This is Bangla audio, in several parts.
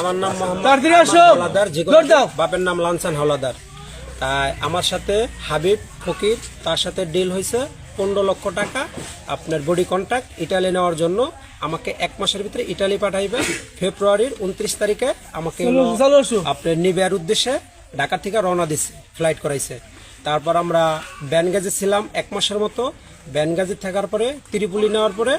আমার নাম মোহাম্মদ। বাপের নাম লানসান হাওলাদার। তাই আমার সাথে হাবিব ফকির তার সাথে ডিল হয়েছে পনেরো লক্ষ টাকা। আপনার বডি কন্ট্যাক্ট ইটালি নেওয়ার জন্য আমাকে এক মাসের ভিতরে ইটালি পাঠাইবে। ফেব্রুয়ারির উনত্রিশ তারিখে আমাকে। আপনার নিবেয়ার উদ্দেশ্যে ঢাকা থেকে রওনা দিছে ফ্লাইট করাইছে। তারপর আমরা ব্যানগাজে ছিলাম এক মাসের মতো। ব্যানগাজে থাকার পরে ত্রিপুলি নেওয়ার পরে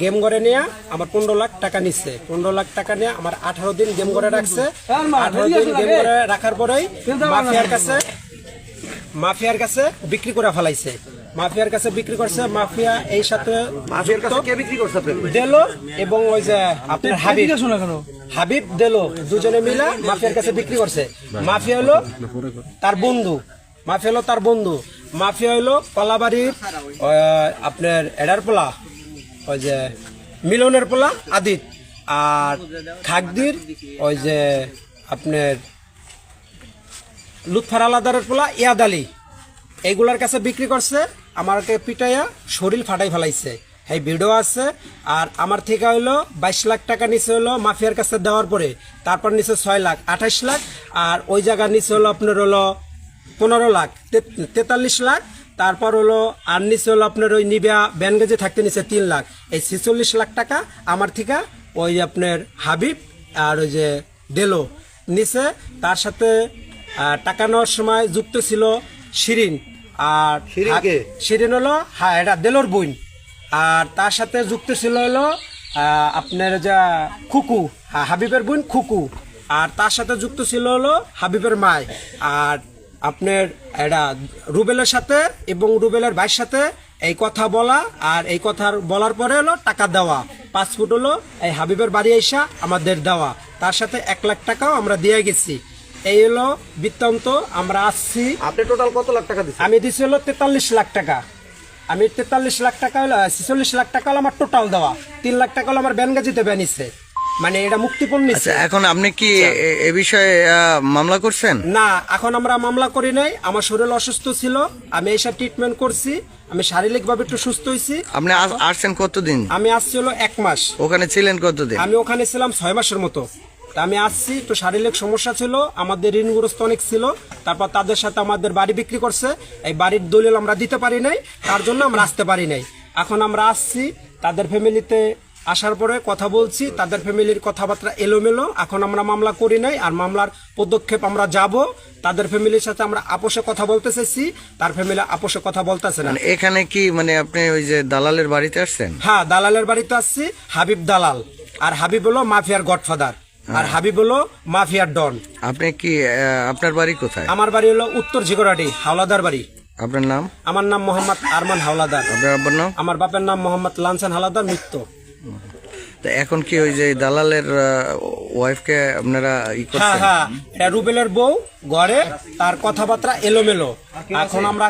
গেম ঘরে নিয়ে আমার পনেরো লাখ টাকা নিচ্ছে। পনেরো লাখ টাকা নিয়ে আমার আঠারো দিন গেম ঘরে রাখছে। আঠারো দিন গেম ঘরে রাখার পরেই মাফিয়ার কাছে মাফিয়ার কাছে বিক্রি করে ফেলাইছে। মাফিয়ার কাছে বিক্রি করছে মাফিয়া এই সাথে মাফিয়ার কাছে কে বিক্রি করছে দেলো এবং ওই যে আপনার হাবিব। শোনা কেন? হাবিব দেলো দুজনে মিলে মাফিয়ার কাছে বিক্রি করছে। মাফিয়া হলো তার বন্ধু। মাফিয়া হলো তার বন্ধু। মাফিয়া হলো কলাবাড়ির আপনার এডার পোলা ওই যে মিলনের পোলা, আদিত। আর খাগদির ওই যে আপনার লুৎফার আলাদারের পোলা, ইয়াদ আলী। এইগুলার কাছে বিক্রি করছে আমাকে পিটাইয়া শরীর ফাটাই ফেলাইছে। এই ভিডিও আছে, আর আমার থেকে হইল বাইশ লাখ টাকা নিচে হলো মাফিয়ার কাছে দেওয়ার পরে, তারপর নিচে ছয় লাখ, আঠাইশ লাখ, আর ওই জায়গার নিচে হলো আপনার হলো পনেরো লাখ তেতাল্লিশ লাখ তারপর হলো আর নিচে হলো আপনার ওই নিবিয়া ব্যানগেজে থাকতে নিচে তিন লাখ। এই ছেচল্লিশ লাখ টাকা আমার থেকে ওই আপনার হাবিব আর ওই যে দেলো। নিচে তার সাথে টাকা নেওয়ার সময় যুক্ত ছিল শিরিন। আর শিরিন? হলো হ্যাঁ এটা দেলোর বইন আর তার সাথে যুক্ত ছিল হলো আপনার যা খুকু হ্যাঁ, হাবিবের বোন খুকু। আর তার সাথে যুক্ত ছিল হলো হাবিবের মায়। আর আপনার এটা রুবেলের সাথে এবং রুবেলের ভাইয়ের সাথে এই কথা বলা আর এই কথা বলার পরে হলো টাকা দেওয়া। পাসপোর্ট হলো এই হাবিবের বাড়ি এসা আমাদের দেওয়া। তার সাথে এক লাখ টাকাও আমরা দিয়ে গেছি। এই হলো বৃত্তান্ত আমরা আসছি। আপনি টোটাল কত লাখ টাকা দিচ্ছি আমি দিছি হলো তেতাল্লিশ লাখ টাকা। আমি তেতাল্লিশ লাখ টাকা হলো ছেচল্লিশ লাখ টাকা হলো আমার টোটাল দেওয়া। তিন লাখ টাকা হলো আমার ব্যানগাজিতে ব্যানিছে মানে এটা মুক্তিপণ নিচ্ছে। আচ্ছা এখন আপনি কি এ- এ বিষয়ে মামলা করছেন? না এখন আমরা মামলা করি নাই। আমার শরীর অসুস্থ ছিল আমি এইসব ট্রিটমেন্ট করছি আমি শারীরিকভাবে একটু সুস্থ হয়েছি আপনি আস- আসছেন কতদিন? আমি আসছি হলো এক মাস। ওখানে ছিলেন কতদিন? আমি ওখানে ছিলাম ছয় মাসের মতো। তা আমি আসছি একটু শারীরিক সমস্যা ছিল আমাদের ঋণগ্রস্ত অনেক ছিল তারপর তাদের সাথে আমাদের বাড়ি বিক্রি করছে। এই বাড়ির দলিল আমরা দিতে পারি নাই তার জন্য আমরা আসতে পারি নাই। এখন আমরা আসছি তাদের ফ্যামিলিতে আসার পরে কথা বলছি তাদের ফ্যামিলির কথাবার্তা এলোমেলো এখন আমরা মামলা করি নাই আর মামলার পদক্ষেপ আমরা যাব। তাদের ফ্যামিলির সাথে আমরা আপোষে কথা বলতে চাইছি তার ফ্যামিলি আপোষে কথা বলতেছে না। মানে এখানে কি মানে আপনি ওই যে দালালের বাড়িতে আসছেন? হ্যাঁ দালালের বাড়িতে আসছি হাবিব দালাল। আর হাবিব হলো মাফিয়ার গডফাদার। আর হাবিব হলো মাফিয়ার ডন। আপনি কি আপনার বাড়ি কোথায়? আমার বাড়ি হলো উত্তর জিগরাডি হাওলাদার বাড়ি। আপনার নাম? আমার নাম মোহাম্মদ আরমান হাওলাদার। আপনার নাম? আমার বাপের নাম মোহাম্মদ লানসান হাওলাদার মৃত্যু। তো এখন কি ওই যে দালালের ওয়াইফকে আপনারা ই হ্যাঁ করছেন? হ্যাঁ এটা রুবেলের বউ ঘরে তার কথাবার্তা এলোমেলো। এখন আমরা